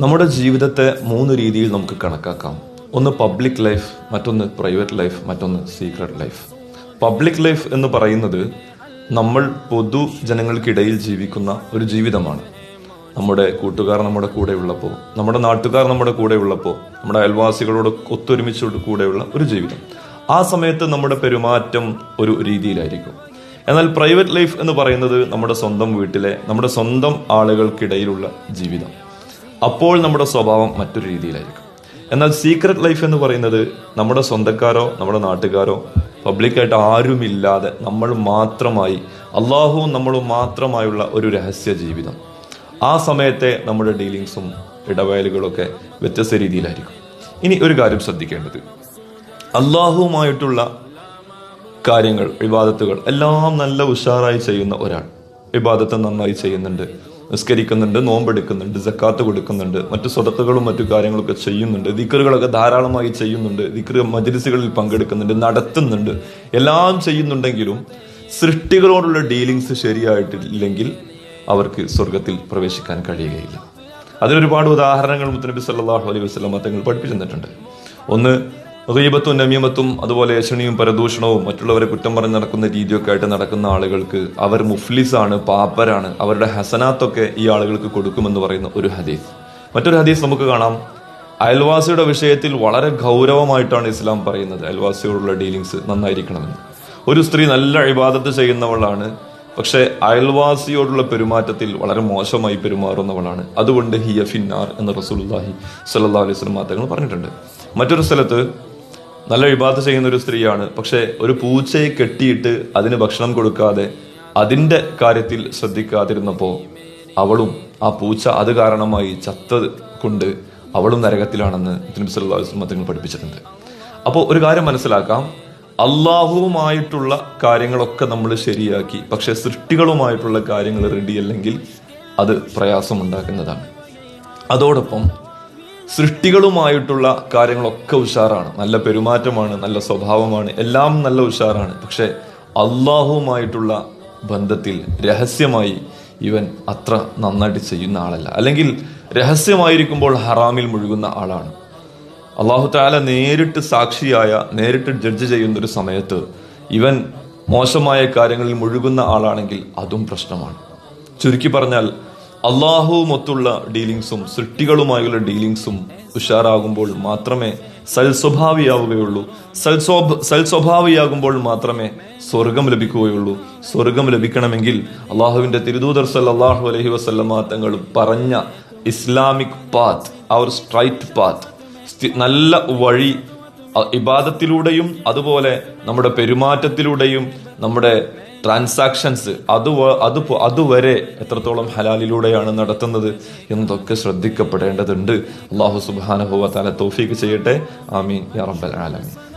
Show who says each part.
Speaker 1: നമ്മുടെ ജീവിതത്തെ മൂന്ന് രീതിയിൽ നമുക്ക് കണക്കാക്കാം. ഒന്ന് പബ്ലിക് ലൈഫ് മറ്റൊന്ന് പ്രൈവറ്റ് ലൈഫ് മറ്റൊന്ന് സീക്രട്ട് ലൈഫ് പബ്ലിക് ലൈഫ് എന്ന് പറയുന്നത് നമ്മൾ പൊതു ജനങ്ങൾക്കിടയിൽ ജീവിക്കുന്ന ഒരു ജീവിതമാണ്. നമ്മുടെ കൂട്ടുകാർ നമ്മുടെ കൂടെ ഉള്ളപ്പോൾ നമ്മുടെ നാട്ടുകാർ നമ്മുടെ കൂടെ ഉള്ളപ്പോൾ നമ്മുടെ അയൽവാസികളോട് ഒത്തൊരുമിച്ചോട് കൂടെയുള്ള ഒരു ജീവിതം. ആ സമയത്ത് നമ്മുടെ പെരുമാറ്റം ഒരു രീതിയിലായിരിക്കും. എന്നാൽ പ്രൈവറ്റ് ലൈഫ് എന്ന് പറയുന്നത് നമ്മുടെ സ്വന്തം വീട്ടിലെ നമ്മുടെ സ്വന്തം ആളുകൾക്കിടയിലുള്ള ജീവിതം. അപ്പോൾ നമ്മുടെ സ്വഭാവം മറ്റൊരു രീതിയിലായിരിക്കും. എന്നാൽ സീക്രട്ട് ലൈഫ് എന്ന് പറയുന്നത് നമ്മുടെ സ്വന്തക്കാരോ നമ്മുടെ നാട്ടുകാരോ പബ്ലിക്കായിട്ട് ആരുമില്ലാതെ നമ്മൾ മാത്രമായി അള്ളാഹുവും നമ്മളും മാത്രമായുള്ള ഒരു രഹസ്യ ജീവിതം. ആ സമയത്തെ നമ്മുടെ ഡീലിങ്സും ഇടവേലുകളൊക്കെ വ്യത്യസ്ത രീതിയിലായിരിക്കും. ഇനി ഒരു കാര്യം ശ്രദ്ധിക്കേണ്ടത്. അള്ളാഹുവുമായിട്ടുള്ള കാര്യങ്ങൾ വിവാദത്തുകൾ എല്ലാം നല്ല ഉഷാറായി ചെയ്യുന്ന ഒരാൾ വിവാദത്തെ നന്നായി ചെയ്യുന്നുണ്ട് നിസ്കരിക്കുന്നുണ്ട് നോമ്പെടുക്കുന്നുണ്ട് ജക്കാത്ത് കൊടുക്കുന്നുണ്ട് മറ്റു സ്വതക്കുകളും മറ്റു കാര്യങ്ങളൊക്കെ ചെയ്യുന്നുണ്ട് ദിക്കറുകളൊക്കെ ധാരാളമായി ചെയ്യുന്നുണ്ട് ദിക്കർ മജലിസുകളിൽ പങ്കെടുക്കുന്നുണ്ട് നടത്തുന്നുണ്ട് എല്ലാം ചെയ്യുന്നുണ്ടെങ്കിലും സൃഷ്ടികളോടുള്ള ഡീലിങ്സ് ശരിയായിട്ടില്ലെങ്കിൽ അവർക്ക് സ്വർഗത്തിൽ പ്രവേശിക്കാൻ കഴിയുകയില്ല. അതിനൊരുപാട് ഉദാഹരണങ്ങൾ മുത്തനബി സല്ലാഹു അലൈഹി വസ്ലം തങ്ങൾ പഠിപ്പിച്ചു തന്നിട്ടുണ്ട്. ഒന്ന് റീബത്തും നമീമത്തും അതുപോലെ യശണിയും പരദൂഷണവും മറ്റുള്ളവരെ കുറ്റം പറഞ്ഞ് നടക്കുന്ന രീതിയൊക്കെ ആയിട്ട് നടക്കുന്ന ആളുകൾക്ക് അവർ മുഫ്ലിസാണ് പാപ്പരാണ്. അവരുടെ ഹസനാത്തൊക്കെ ഈ ആളുകൾക്ക് കൊടുക്കുമെന്ന് പറയുന്ന ഒരു ഹദീസ്. മറ്റൊരു ഹദീസ് നമുക്ക് കാണാം. അയൽവാസിയുടെ വിഷയത്തിൽ വളരെ ഗൗരവമായിട്ടാണ് ഇസ്ലാം പറയുന്നത്. അയൽവാസിയോടുള്ള ഡീലിങ്സ് നന്നായിരിക്കണമെന്ന്. ഒരു സ്ത്രീ നല്ല അഴിബാദത്ത് ചെയ്യുന്നവളാണ് പക്ഷെ അയൽവാസിയോടുള്ള പെരുമാറ്റത്തിൽ വളരെ മോശമായി പെരുമാറുന്നവളാണ്. അതുകൊണ്ട് ഹിയ ഫിന്നാർ എന്ന് റസൂലുല്ലാഹി സല്ലാ അലൈഹി സ്വലം തങ്ങൾ പറഞ്ഞിട്ടുണ്ട്. മറ്റൊരു സ്ഥലത്ത് നല്ല വിഭാഗത്ത് ചെയ്യുന്ന ഒരു സ്ത്രീയാണ്. പക്ഷെ ഒരു പൂച്ചയെ കെട്ടിയിട്ട് അതിന് ഭക്ഷണം കൊടുക്കാതെ അതിന്റെ കാര്യത്തിൽ ശ്രദ്ധിക്കാതിരുന്നപ്പോൾ അവളും ആ പൂച്ച അത് കാരണമായി ചത്തത് കൊണ്ട് അവളും നരകത്തിലാണെന്ന് മതങ്ങൾ പഠിപ്പിച്ചിട്ടുണ്ട്. അപ്പോൾ ഒരു കാര്യം മനസ്സിലാക്കാം. അള്ളാഹുവുമായിട്ടുള്ള കാര്യങ്ങളൊക്കെ നമ്മൾ ശരിയാക്കി. പക്ഷെ സൃഷ്ടികളുമായിട്ടുള്ള കാര്യങ്ങൾ റെഡി അല്ലെങ്കിൽ അത് പ്രയാസമുണ്ടാക്കുന്നതാണ്. അതോടൊപ്പം സൃഷ്ടികളുമായിട്ടുള്ള കാര്യങ്ങളൊക്കെ ഉഷാറാണ്. നല്ല പെരുമാറ്റമാണ് നല്ല സ്വഭാവമാണ് എല്ലാം നല്ല ഉഷാറാണ്. പക്ഷേ അള്ളാഹുവുമായിട്ടുള്ള ബന്ധത്തിൽ രഹസ്യമായി ഇവൻ അത്ര നന്നായിട്ട് ചെയ്യുന്ന ആളല്ല. അല്ലെങ്കിൽ രഹസ്യമായിരിക്കുമ്പോൾ ഹറാമിൽ മുഴുകുന്ന ആളാണ്. അള്ളാഹു താല നേരിട്ട് സാക്ഷിയായ നേരിട്ട് ജഡ്ജ് ചെയ്യുന്ന ഒരു സമയത്ത് ഇവൻ മോശമായ കാര്യങ്ങളിൽ മുഴുകുന്ന ആളാണെങ്കിൽ അതും പ്രശ്നമാണ്. ചുരുക്കി പറഞ്ഞാൽ അള്ളാഹുമൊത്തുള്ള ഡീലിങ്സും സൃഷ്ടികളുമായുള്ള ഡീലിങ്സും ഉഷാറാകുമ്പോൾ മാത്രമേ സൽസ്വഭാവിയാവുകയുള്ളൂ സൽസ്വഭ സൽസ്വഭാവിയാകുമ്പോൾ മാത്രമേ സ്വർഗം ലഭിക്കുകയുള്ളൂ. സ്വർഗം ലഭിക്കണമെങ്കിൽ അള്ളാഹുവിന്റെ തിരുദൂതർ സല്ലാഹു അലഹി വസ്ലമ തങ്ങൾ പറഞ്ഞ ഇസ്ലാമിക് പാത്ത് ഒരു സ്ട്രൈറ്റ് പാത്ത് നല്ല വഴി ഇബാദത്തിലൂടെയും അതുപോലെ നമ്മുടെ പെരുമാറ്റത്തിലൂടെയും നമ്മുടെ ട്രാൻസാക്ഷൻസ് അത് അത് അതുവരെ എത്രത്തോളം ഹലാലിലൂടെയാണ് നടത്തുന്നത് എന്നതൊക്കെ ശ്രദ്ധിക്കപ്പെടേണ്ടതുണ്ട്. അള്ളാഹു സുബാനഹുവ തല തോഫീക്ക് ചെയ്യട്ടെ. ആമീൻ. യാ റബ്ബൽ ആലമീൻ.